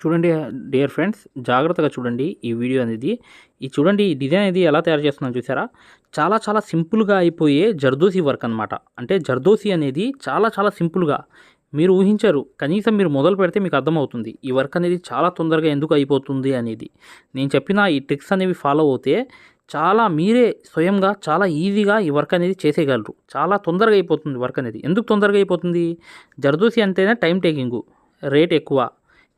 చూడండి dear friends జాగ్రత్తగా చూడండి ఈ వీడియో అనేది. ఈ చూడండి ఈ డిజైన్ అనేది ఎలా తయారు చేస్తున్నాను చూసారా? చాలా చాలా సింపుల్గా అయిపోయే జర్దోసి వర్క్ అనమాట అంటే జర్దోసి అనేది చాలా చాలా సింపుల్గా. మీరు ఊహించరు కనీసం మీరు మొదలు పెడితే మీకు అర్థమవుతుంది. ఈ వర్క్ అనేది చాలా తొందరగా ఎందుకు అయిపోతుంది అనేది. నేను చెప్పిన ఈ ట్రిక్స్ అనేవి ఫాలో అవుతే చాలా మీరే స్వయంగా చాలా ఈజీగా ఈ వర్క్ అనేది చేసేయగలరు. చాలా తొందరగా అయిపోతుంది వర్క్ అనేది. ఎందుకు తొందరగా అయిపోతుంది? జర్దోసి అంటేనే టైం టేకింగ్ రేట్ ఎక్కువ.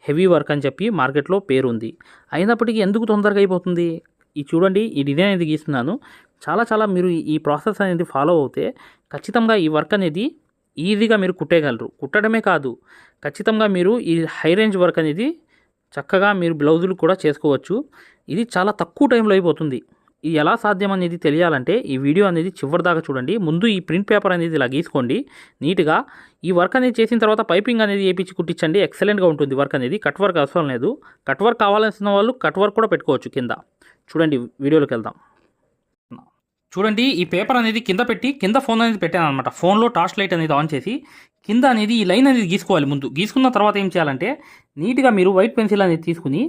హెవీ వర్క్ అని చెప్పి మార్కెట్లో పేరుంది. అయినప్పటికీ ఎందుకు తొందరగా అయిపోతుంది? ఈ చూడండి ఈ డిజైన్ అనేది గీస్తున్నాను. చాలా చాలా మీరు ఈ ప్రాసెస్ అనేది ఫాలో అవుతే ఖచ్చితంగా ఈ వర్క్ అనేది ఈజీగా మీరు కుట్టేయగలరు. కుట్టడమే కాదు ఖచ్చితంగా మీరు ఈ హై రేంజ్ వర్క్ అనేది చక్కగా మీరు బ్లౌజులు కూడా చేసుకోవచ్చు. ఇది చాలా తక్కువ టైంలో అయిపోతుంది. ఇది ఎలా సాధ్యం అనేది తెలియాలంటే ఈ వీడియో అనేది చివరిదాకా చూడండి. ముందు ఈ ప్రింట్ పేపర్ అనేది ఇలా గీసుకోండి. నీట్గా ఈ వర్క్ అనేది చేసిన తర్వాత పైపింగ్ అనేది వేయించి కుట్టించండి. ఎక్సలెంట్గా ఉంటుంది వర్క్ అనేది. కట్ వర్క్ అవసరం లేదు. కట్ వర్క్ కావాల్సిన వాళ్ళు కట్ వర్క్ కూడా పెట్టుకోవచ్చు కింద. చూడండి వీడియోలోకి వెళ్దాం. చూడండి ఈ పేపర్ అనేది కింద పెట్టి కింద ఫోన్ అనేది పెట్టాను అనమాట ఫోన్లో టార్చ్ లైట్ అనేది ఆన్ చేసి కింద అనేది ఈ లైన్ అనేది గీసుకోవాలి ముందు. గీసుకున్న తర్వాత ఏం చేయాలంటే నీట్గా మీరు వైట్ పెన్సిల్ అనేది తీసుకుని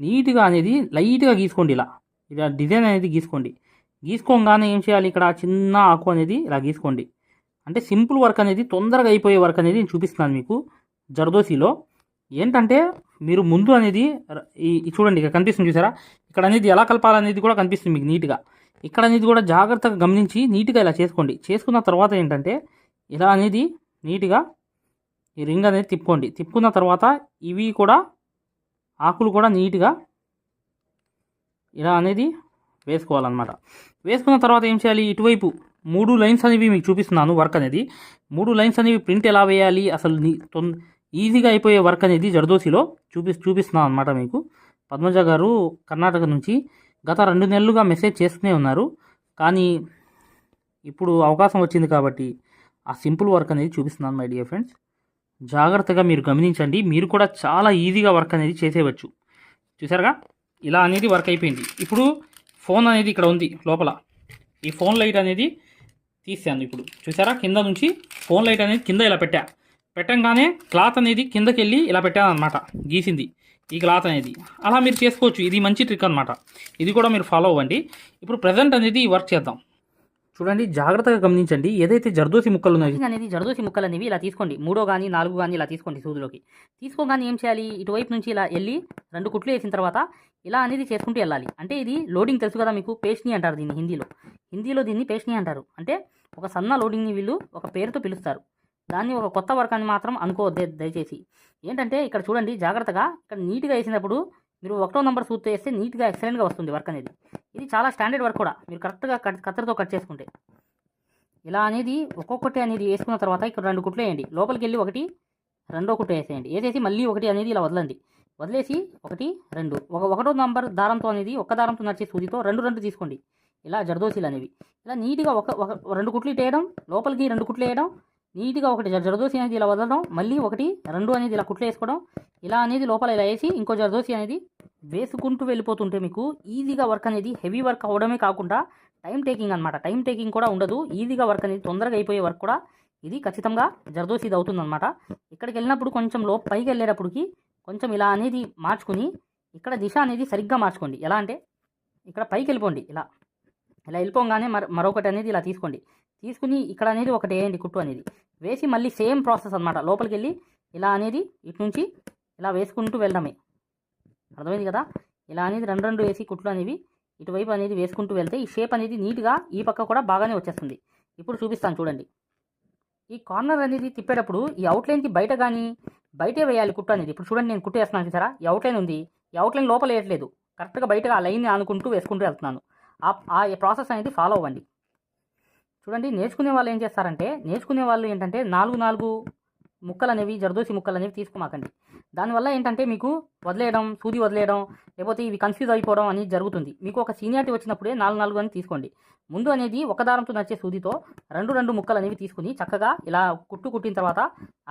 నీట్గా అనేది లైట్గా గీసుకోండి ఇలా. ఇలా డిజైన్ అనేది గీసుకోండి. గీసుకోగానే ఏం చేయాలి? ఇక్కడ చిన్న ఆకు అనేది ఇలా గీసుకోండి. అంటే సింపుల్ వర్క్ అనేది తొందరగా అయిపోయే వర్క్ అనేది నేను చూపిస్తున్నాను మీకు జర్దోసిలో. ఏంటంటే మీరు ముందు అనేది ఈ చూడండి ఇక్కడ కనిపిస్తుంది చూసారా? ఇక్కడ అనేది ఎలా కలపాలనేది కూడా కనిపిస్తుంది మీకు నీట్గా. ఇక్కడ అనేది కూడా జాగ్రత్తగా గమనించి నీట్గా ఇలా చేసుకోండి. చేసుకున్న తర్వాత ఏంటంటే ఇలా అనేది నీట్గా ఈ రింగ్ అనేది తిప్పుకోండి. తిప్పుకున్న తర్వాత ఇవి కూడా ఆకులు కూడా నీట్గా ఇలా అనేది వేసుకోవాలన్నమాట. వేసుకున్న తర్వాత ఏం చేయాలి? ఇటువైపు మూడు లైన్స్ అనేవి మీకు చూపిస్తున్నాను వర్క్ అనేది. మూడు లైన్స్ అనేవి ప్రింట్ ఎలా వేయాలి? అసలు ఈజీగా అయిపోయే వర్క్ అనేది జర్దోసిలో చూపి చూపిస్తున్నాను అనమాట మీకు. పద్మజ గారు కర్ణాటక నుంచి గత రెండు నెలలుగా మెసేజ్ చేస్తూనే ఉన్నారు. కానీ ఇప్పుడు అవకాశం వచ్చింది కాబట్టి ఆ సింపుల్ వర్క్ అనేది చూపిస్తున్నాను మై డియర్ ఫ్రెండ్స్. జాగ్రత్తగా మీరు గమనించండి. మీరు కూడా చాలా ఈజీగా వర్క్ అనేది చేసేయవచ్చు. చూసారుగా ఇలా అనేది వర్క్ అయిపోయింది. ఇప్పుడు ఫోన్ అనేది ఇక్కడ ఉంది లోపల. ఈ ఫోన్ లైట్ అనేది తీసాను ఇప్పుడు. చూసారా? కింద నుంచి ఫోన్ లైట్ అనేది కింద ఇలా పెట్టా. పెట్టంగానే క్లాత్ అనేది కిందకి వెళ్ళి ఇలా పెట్టాను అనమాట గీసింది. ఈ క్లాత్ అనేది. అలా మీరు చేసుకోవచ్చు. ఇది మంచి ట్రిక్ అనమాట ఇది కూడా మీరు ఫాలో అవ్వండి. ఇప్పుడు ప్రజెంట్ అనేది ఈ వర్క్ చేద్దాం. చూడండి జాగ్రత్తగా గమనించండి. ఏదైతే జర్దోసి ముక్కలు ఉన్నాయి అనేది జర్దోసి ముక్కలు అనేవి ఇలా తీసుకోండి. మూడో కానీ నాలుగు కానీ ఇలా తీసుకోండి సూదులోకి. తీసుకోగానే ఏం చేయాలి? ఇటువైపు నుంచి ఇలా వెళ్ళి రెండు కుట్లు వేసిన తర్వాత ఇలా అనేది చేసుకుంటూ వెళ్ళాలి. అంటే ఇది లోడింగ్ తెలుసు కదా మీకు? పేస్ట్ని అంటారు దీన్ని హిందీలో. హిందీలో దీన్ని పేస్ట్ని అంటారు. అంటే ఒక సన్న లోడింగ్ని వీళ్ళు ఒక పేరుతో పిలుస్తారు. దాన్ని ఒక కొత్త వర్గాన్ని మాత్రం అనుకోవద్దే దయచేసి. ఏంటంటే ఇక్కడ చూడండి జాగ్రత్తగా ఇక్కడ నీట్గా వేసినప్పుడు మీరు ఒకటో నెంబర్ సూత్తో వేస్తే నీట్గా ఎక్సలెంట్గా వస్తుంది వర్క్ అనేది. ఇది చాలా స్టాండర్డ్ వర్క్ కూడా. మీరు కరెక్ట్గా కట్ కత్తెరతో కట్ చేసుకుంటే. ఇలా అనేది ఒక్కొక్కటి అనేది వేసుకున్న తర్వాత ఇక్కడ రెండు కుట్లు వేయండి. లోపలికి వెళ్ళి ఒకటి రెండో కుట్టు వేసేయండి. వేసేసి మళ్ళీ ఒకటి అనేది ఇలా వదలండి. వదిలేసి ఒకటి రెండు. ఒక ఒకటో నంబర్ దారంతో అనేది ఒక్క దారంతో నడిచే సూదితో రెండు రెండు తీసుకోండి. ఇలా జరదోసీలు అనేవి. ఇలా నీట్గా ఒక ఒక రెండు కుట్లు ఇటు వేయడం లోపలికి రెండు కుట్లు వేయడం నీట్గా ఒకటి జరదోసి అనేది ఇలా వదలడం మళ్ళీ ఒకటి రెండు అనేది ఇలా కుట్లు వేసుకోవడం ఇలా అనేది లోపల ఇలా వేసి ఇంకో జరదోసి అనేది వేసుకుంటూ వెళ్ళిపోతుంటే మీకు ఈజీగా వర్క్ అనేది హెవీ వర్క్ అవ్వడమే కాకుండా టైం టేకింగ్ అనమాట టైం టేకింగ్ కూడా ఉండదు. ఈజీగా వర్క్ అనేది తొందరగా అయిపోయే వర్క్ కూడా ఇది ఖచ్చితంగా జర్దోసీది అవుతుందన్నమాట. ఇక్కడికి వెళ్ళినప్పుడు కొంచెం లో పైకి వెళ్ళేటప్పటికి కొంచెం ఇలా అనేది మార్చుకుని ఇక్కడ దిశ అనేది సరిగ్గా మార్చుకోండి. ఎలా అంటే ఇక్కడ పైకి వెళ్ళిపోండి. ఇలా ఇలా వెళ్ళిపోగానే మర మరొకటి అనేది ఇలా తీసుకోండి. తీసుకుని ఇక్కడ అనేది ఒకటి వేయండి కుట్టు అనేది. వేసి మళ్ళీ సేమ్ ప్రాసెస్ అనమాట లోపలికి వెళ్ళి ఇలా అనేది ఇటు నుంచి ఇలా వేసుకుంటూ వెళ్ళడమే. అర్థమైంది కదా? ఇలా అనేది రెండు రెండు వేసి కుట్లు అనేవి ఇటువైపు అనేది వేసుకుంటూ వెళ్తే ఈ షేప్ అనేది నీట్గా ఈ పక్క కూడా బాగానే వచ్చేస్తుంది. ఇప్పుడు చూపిస్తాను చూడండి. ఈ కార్నర్ అనేది తిప్పేటప్పుడు ఈ అవుట్లైన్కి బయట కానీ బయటే వేయాలి కుట్టు అనేది. ఇప్పుడు చూడండి నేను కుట్టు వేస్తున్నాను చూసారా? ఈ అవుట్లైన్ ఉంది. ఈ అవుట్లైన్ లోపల వేయట్లేదు. కరెక్ట్గా బయటగా ఆ లైన్ని ఆనుకుంటూ వేసుకుంటూ వెళ్తున్నాను. ఆ ఆ ప్రాసెస్ అనేది ఫాలో అవ్వండి. చూడండి నేర్చుకునే వాళ్ళు ఏం చేస్తారంటే నేర్చుకునే వాళ్ళు ఏంటంటే నాలుగు నాలుగు ముక్కలు అనేవి జర్దోసి ముక్కలు అనేవి తీసుకోమాకండి. దానివల్ల ఏంటంటే మీకు వదిలేయడం సూది వదిలేయడం లేకపోతే ఇవి కన్ఫ్యూజ్ అయిపోవడం అనేది జరుగుతుంది. మీకు ఒక సీనియారిటీ వచ్చినప్పుడే నాలుగు నాలుగు అని తీసుకోండి. ముందు అనేది ఒక దారంతో నచ్చే సూదితో రెండు రెండు ముక్కలు అనేవి తీసుకుని చక్కగా ఇలా కుట్టు కుట్టిన తర్వాత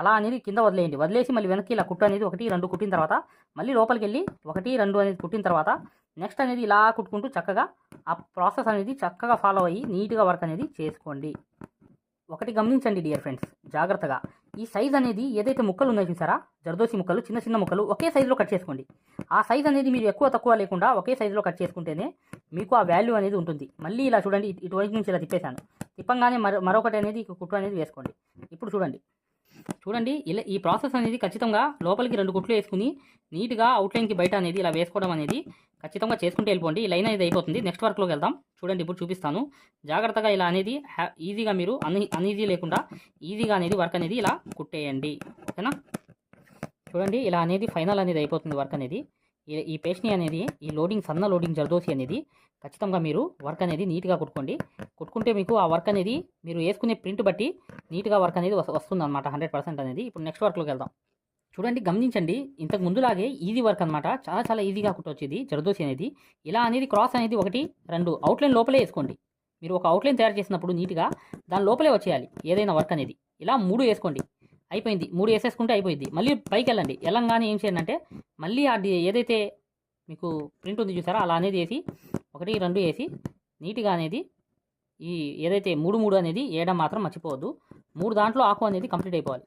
అలా అనేది కింద వదిలేయండి. వదిలేసి మళ్ళీ వెనక్కి ఇలా కుట్టు అనేది ఒకటి రెండు కుట్టిన తర్వాత మళ్ళీ లోపలికి వెళ్ళి ఒకటి రెండు అనేది కుట్టిన తర్వాత నెక్స్ట్ అనేది ఇలా కుట్టుకుంటూ చక్కగా ఆ ప్రాసెస్ అనేది చక్కగా ఫాలో అయ్యి నీట్గా వర్క్ అనేది చేసుకోండి. ఒకటి గమనించండి డియర్ ఫ్రెండ్స్ జాగ్రత్తగా. ఈ సైజ్ అనేది ఏదైతే ముక్కలు ఉన్నాయో చూసారా? జర్దోసి ముక్కలు చిన్న చిన్న ముక్కలు ఒకే సైజులో కట్ చేసుకోండి. ఆ సైజ్ అనేది మీరు ఎక్కువ తక్కువ లేకుండా ఒకే సైజులో కట్ చేసుకుంటేనే మీకు ఆ వాల్యూ అనేది ఉంటుంది. మళ్ళీ ఇలా చూడండి ఇటు- ఇటువైపు నుంచి ఇలా తిప్పేశాను. తిప్పంగానే మరొకటి అనేది కుట్టు అనేది వేసుకోండి. ఇప్పుడు చూడండి. చూడండి ఇలా ఈ ప్రాసెస్ అనేది ఖచ్చితంగా లోపలికి రెండు కుట్లు వేసుకుని నీట్గా అవుట్లైన్కి బయట అనేది ఇలా వేసుకోవడం అనేది ఖచ్చితంగా చేసుకుంటూ వెళ్ళిపోండి. ఈ లైన్ అనేది అయిపోతుంది. నెక్స్ట్ వర్క్లోకి వెళ్దాం. చూడండి ఇప్పుడు చూపిస్తాను. జాగ్రత్తగా ఇలా అనేది హ్యా- ఈజీగా మీరు అన్ అన్ఈజీ లేకుండా ఈజీగా అనేది వర్క్ అనేది ఇలా కుట్టేయండి. ఓకేనా? చూడండి ఇలా అనేది ఫైనల్ అనేది అయిపోతుంది వర్క్ అనేది. ఈ- పేస్ట్ని అనేది ఈ లోడింగ్ సన్న లోడింగ్ జర్దోసి అనేది ఖచ్చితంగా మీరు వర్క్ అనేది నీట్గా కుట్టుకోండి. కుట్టుకుంటే మీకు ఆ వర్క్ అనేది మీరు వేసుకునే ప్రింట్ బట్టి నీట్గా వర్క్ అనేది వస్తుంది అనమాట హండ్రెడ్ పర్సెంట్ అనేది. ఇప్పుడు నెక్స్ట్ వర్క్లోకి వెళ్దాం. చూడండి గమనించండి. ఇంతకు ముందులాగే ఈజీ వర్క్ అనమాట చాలా చాలా ఈజీగా కుట్టొచ్చేది జరదోసి అనేది. ఇలా అనేది క్రాస్ అనేది ఒకటి రెండు అవుట్లైన్ లోపలే వేసుకోండి. మీరు ఒక అవుట్లైన్ తయారు చేసినప్పుడు నీట్గా దాని లోపలే వచ్చేయాలి ఏదైనా వర్క్ అనేది. ఇలా మూడు వేసుకోండి. అయిపోయింది. మూడు వేసేసుకుంటే అయిపోయింది. మళ్ళీ పైకి వెళ్ళండి వెళ్ళంగానే ఏం చేయండి అంటే మళ్ళీ అది ఏదైతే మీకు ప్రింట్ ఉంది చూసారా అలా అనేది వేసి ఒకటి రెండు వేసి నీట్గా అనేది ఈ ఏదైతే మూడు మూడు అనేది వేయడం మాత్రం మర్చిపోవద్దు. మూడు దాంట్లో ఆకు అనేది కంప్లీట్ అయిపోవాలి.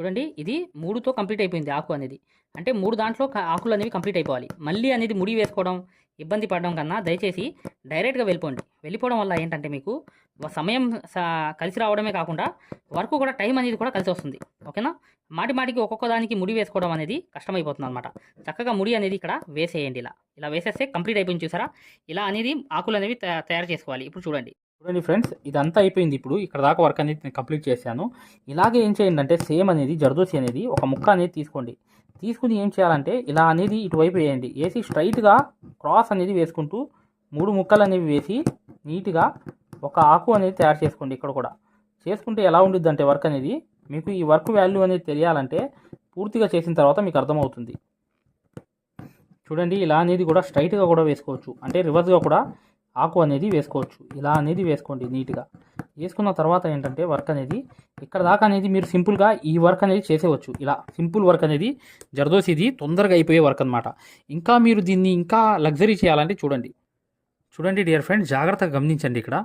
చూడండి ఇది మూడుతో కంప్లీట్ అయిపోయింది ఆకు అనేది. అంటే మూడు దాంట్లో ఆకులు అనేవి కంప్లీట్ అయిపోవాలి. మళ్ళీ అనేది ముడి వేసుకోవడం ఇబ్బంది పడడం కన్నా దయచేసి డైరెక్ట్గా వెళ్ళిపోండి. వెళ్ళిపోవడం వల్ల ఏంటంటే మీకు సమయం స- కలిసి రావడమే కాకుండా వర్క్ కూడా టైం అనేది కూడా కలిసి వస్తుంది. ఓకేనా? మాటి మాటికి ఒక్కొక్క దానికి ముడి వేసుకోవడం అనేది కష్టమైపోతుంది అనమాట చక్కగా ముడి అనేది ఇక్కడ వేసేయండి ఇలా. ఇలా వేసేస్తే కంప్లీట్ అయిపోయింది చూసారా? ఇలా అనేది ఆకులు అనేవి తయారు చేసుకోవాలి. ఇప్పుడు చూడండి. చూడండి ఫ్రెండ్స్ ఇదంతా అయిపోయింది ఇప్పుడు. ఇక్కడ దాకా వర్క్ అనేది నేను కంప్లీట్ చేశాను. ఇలాగే ఏం చేయండి అంటే సేమ్ అనేది జర్దోసి అనేది ఒక ముక్క అనేది తీసుకోండి. తీసుకుని ఏం చేయాలంటే ఇలా అనేది ఇటువైపు వేయండి. వేసి స్ట్రైట్గా క్రాస్ అనేది వేసుకుంటూ మూడు ముక్కలు అనేవి వేసి నీట్గా ఒక ఆకు అనేది తయారు చేసుకోండి ఇక్కడ కూడా. చేసుకుంటే ఎలా ఉండిద్ది అంటే వర్క్ అనేది మీకు ఈ వర్క్ వాల్యూ అనేది తెలియాలంటే పూర్తిగా చేసిన తర్వాత మీకు అర్థమవుతుంది. చూడండి ఇలా అనేది కూడా స్ట్రైట్గా కూడా వేసుకోవచ్చు. అంటే రివర్స్గా కూడా ఆకు అనేది వేసుకోవచ్చు. ఇలా అనేది వేసుకోండి నీట్గా. వేసుకున్న తర్వాత ఏంటంటే వర్క్ అనేది ఇక్కడ దాకా అనేది మీరు సింపుల్గా ఈ వర్క్ అనేది చేసేవచ్చు. ఇలా సింపుల్ వర్క్ అనేది జరదోసి ఇది తొందరగా అయిపోయే వర్క్ అనమాట ఇంకా మీరు దీన్ని ఇంకా లగ్జరీ చేయాలంటే చూడండి. చూడండి డియర్ ఫ్రెండ్ జాగ్రత్తగా గమనించండి ఇక్కడ.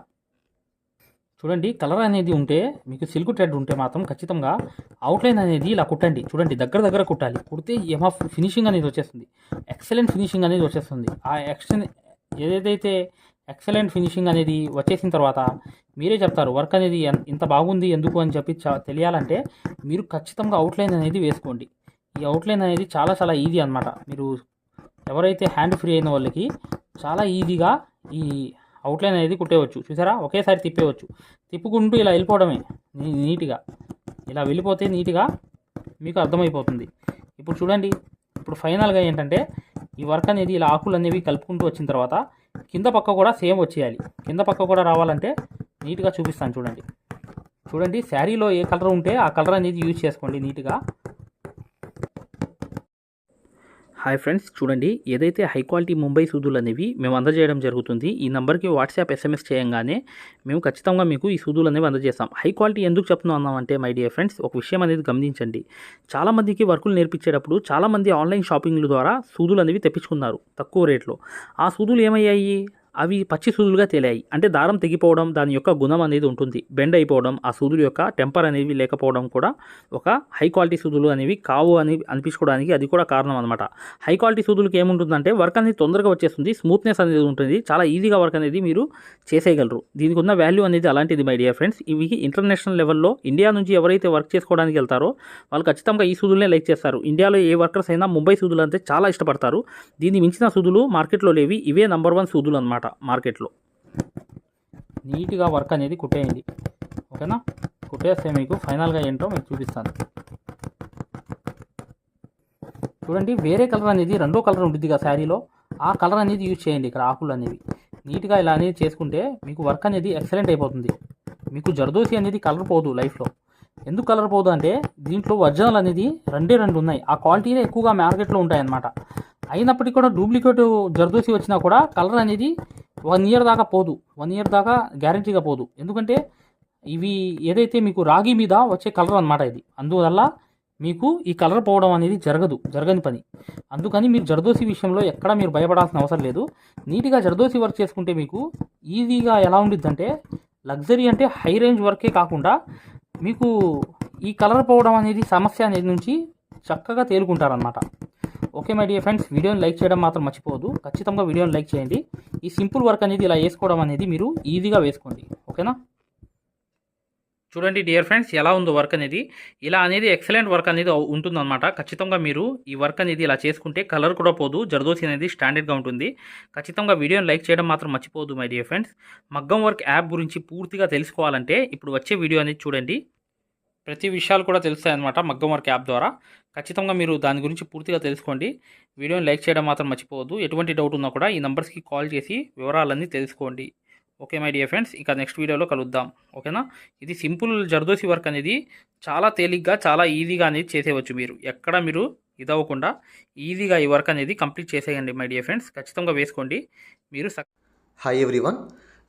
చూడండి కలర్ అనేది ఉంటే మీకు సిల్క్ థ్రెడ్ ఉంటే మాత్రం ఖచ్చితంగా అవుట్లైన్ అనేది ఇలా కుట్టండి. చూడండి దగ్గర దగ్గర కుట్టాలి. కుడితే ఏమో ఫినిషింగ్ అనేది వచ్చేస్తుంది. ఎక్సలెంట్ ఫినిషింగ్ అనేది వచ్చేస్తుంది. ఆ ఎక్స్టెన్ ఏదైతే ఎక్సలెంట్ ఫినిషింగ్ అనేది వచ్చేసిన తర్వాత మీరే చెప్తారు వర్క్ అనేది ఇంత బాగుంది ఎందుకు? అని చెప్పి తెలియాలంటే మీరు ఖచ్చితంగా అవుట్లైన్ అనేది వేసుకోండి. ఈ అవుట్లైన్ అనేది చాలా చాలా ఈజీ అన్నమాట. మీరు ఎవరైతే హ్యాండ్ ఫ్రీ అయిన వాళ్ళకి చాలా ఈజీగా ఈ అవుట్లైన్ అనేది కుట్టేయవచ్చు చూసారా? ఒకేసారి తిప్పేయవచ్చు తిప్పుకుంటూ ఇలా వెళ్ళిపోవడమే నీట్గా. ఇలా వెళ్ళిపోతే నీట్గా మీకు అర్థమైపోతుంది. ఇప్పుడు చూడండి. ఇప్పుడు ఫైనల్గా ఏంటంటే ఈ వర్క్ అనేది ఇలా ఆకులు అనేవి కలుపుకుంటూ వచ్చిన తర్వాత కింద పక్క కూడా సేమ్ వచ్చేయాలి. కింద పక్క కూడా రావాలంటే నీట్గా చూపిస్తాను చూడండి. చూడండి శారీలో ఏ కలర్ ఉంటే ఆ కలర్ అనేది యూజ్ చేసుకోండి నీట్గా. హాయ్ ఫ్రెండ్స్ చూడండి. ఏదైతే హై క్వాలిటీ ముంబై సూదులు అనేవి మేము అందజేయడం జరుగుతుంది ఈ నెంబర్కి వాట్సాప్ ఎస్ఎంఎస్ చేయంగానే మేము ఖచ్చితంగా మీకు ఈ సూదులు అనేవి అందజేస్తాం. హై క్వాలిటీ ఎందుకు చెప్తున్నాం అంటే మై డియర్ ఫ్రెండ్స్ ఒక విషయం అనేది గమనించండి. చాలామందికి వర్కులు నేర్పించేటప్పుడు చాలామంది ఆన్లైన్ షాపింగ్ల ద్వారా సూదులు అనేవి తెప్పించుకున్నారు తక్కువ రేట్లో. ఆ సూదులు ఏమయ్యాయి? అవి పచ్చి సూదులుగా తేలాయి. అంటే దారం తెగిపోవడం దాని యొక్క గుణం అనేది ఉంటుంది. బెండ్ అయిపోవడం ఆ సూదుల యొక్క టెంపర్ అనేవి లేకపోవడం కూడా ఒక హై క్వాలిటీ సూదులు అనేవి కావు అని అనిపించుకోవడానికి అది కూడా కారణం అనమాట హై క్వాలిటీ సూదులకి ఏముంటుందంటే వర్క్ అనేది తొందరగా వచ్చేస్తుంది స్మూత్నెస్ అనేది ఉంటుంది. చాలా ఈజీగా వర్క్ అనేది మీరు చేసేయగలరు. దీనికి ఉన్న వాల్యూ అనేది అలాంటిది మై డియర్ ఫ్రెండ్స్. ఇవి ఇంటర్నేషనల్ లెవెల్లో ఇండియా నుంచి ఎవరైతే వర్క్ చేసుకోవడానికి వెళ్తారో వాళ్ళు ఖచ్చితంగా ఈ సూదులనే లైక్ చేస్తారు. ఇండియాలో ఏ వర్కర్స్ అయినా ముంబై సూదులు అంటే చాలా ఇష్టపడతారు. దీన్ని మించిన సూదులు మార్కెట్లో లేవి. ఇవే నంబర్ వన్ సూదులు అనమాట మార్కెట్లో. నీట్గా వర్క్ అనేది కుట్టేయండి. ఓకేనా? కుట్టేస్తే మీకు ఫైనల్గా ఏంటో మీకు చూపిస్తాను. చూడండి వేరే కలర్ అనేది రెండో కలర్ ఉంటుంది కదా శారీలో. ఆ కలర్ అనేది యూజ్ చేయండి ఇక్కడ ఆకులు అనేవి. నీట్గా ఇలా అనేది చేసుకుంటే మీకు వర్క్ అనేది ఎక్సలెంట్ అయిపోతుంది. మీకు జర్దోసి అనేది కలర్ పోదు లైఫ్లో. ఎందుకు కలర్ పోదు అంటే దీంట్లో ఒరిజినల్ అనేది రెండే రెండు ఉన్నాయి. ఆ క్వాలిటీనే ఎక్కువగా మార్కెట్లో ఉంటాయన్నమాట. అయినప్పటికీ కూడా డూప్లికేట్ జర్దోసి వచ్చినా కూడా కలర్ అనేది వన్ ఇయర్ దాకా పోదు. వన్ ఇయర్ దాకా గ్యారంటీగా పోదు. ఎందుకంటే ఇవి ఏదైతే మీకు రాగి మీద వచ్చే కలర్ అన్నమాట ఇది. అందువల్ల మీకు ఈ కలర్ పోవడం అనేది జరగదు. జరగని పని. అందుకని మీరు జర్దోసి విషయంలో ఎక్కడ మీరు భయపడాల్సిన అవసరం లేదు. నీట్గా జర్దోసి వర్క్ చేసుకుంటే మీకు ఈజీగా ఎలా ఉండిద్దంటే లగ్జరీ అంటే హై రేంజ్ వర్కే కాకుండా మీకు ఈ కలర్ పోవడం అనేది సమస్య అనేది నుంచి చక్కగా తేలుకుంటారనమాట ఓకే మై డియర్ ఫ్రెండ్స్ వీడియోని లైక్ చేయడం మాత్రం మర్చిపోవద్దు. ఖచ్చితంగా వీడియోని లైక్ చేయండి. ఈ సింపుల్ వర్క్ అనేది ఇలా వేసుకోవడం అనేది మీరు ఈజీగా వేసుకోండి. ఓకేనా చూడండి డియర్ ఫ్రెండ్స్ ఎలా ఉందో వర్క్ అనేది? ఇలా అనేది ఎక్సలెంట్ వర్క్ అనేది ఉంటుందన్నమాట. ఖచ్చితంగా మీరు ఈ వర్క్ అనేది ఇలా చేసుకుంటే కలర్ కూడా పోదు జర్దోసి అనేది స్టాండర్డ్గా ఉంటుంది. ఖచ్చితంగా వీడియోని లైక్ చేయడం మాత్రం మర్చిపోదు మై డియర్ ఫ్రెండ్స్ మగ్గం వర్క్ యాప్ గురించి పూర్తిగా తెలుసుకోవాలంటే ఇప్పుడు వచ్చే వీడియో అనేది చూడండి. ప్రతి విషయాలు కూడా తెలుస్తాయి అనమాట మగ్గం వర్క్ యాప్ ద్వారా. ఖచ్చితంగా మీరు దాని గురించి పూర్తిగా తెలుసుకోండి. వీడియోని లైక్ చేయడం మాత్రం మర్చిపోవద్దు. ఎటువంటి డౌట్ ఉన్నా కూడా ఈ నెంబర్స్కి కాల్ చేసి వివరాలన్నీ తెలుసుకోండి. Okay my dear friends. ఇక నెక్స్ట్ వీడియోలో కలుద్దాం. ఓకేనా? ఇది సింపుల్ జర్దోసి వర్క్ అనేది చాలా తేలిగ్గా చాలా ఈజీగా అనేది చేసేవచ్చు మీరు. ఎక్కడ మీరు ఇదవ్వకుండా ఈజీగా ఈ వర్క్ అనేది కంప్లీట్ చేసేయండి మై డియర్ ఫ్రెండ్స్. ఖచ్చితంగా వేసుకోండి. మీరు సక్ హాయ్ ఎవ్రీవన్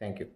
థ్యాంక్ యూ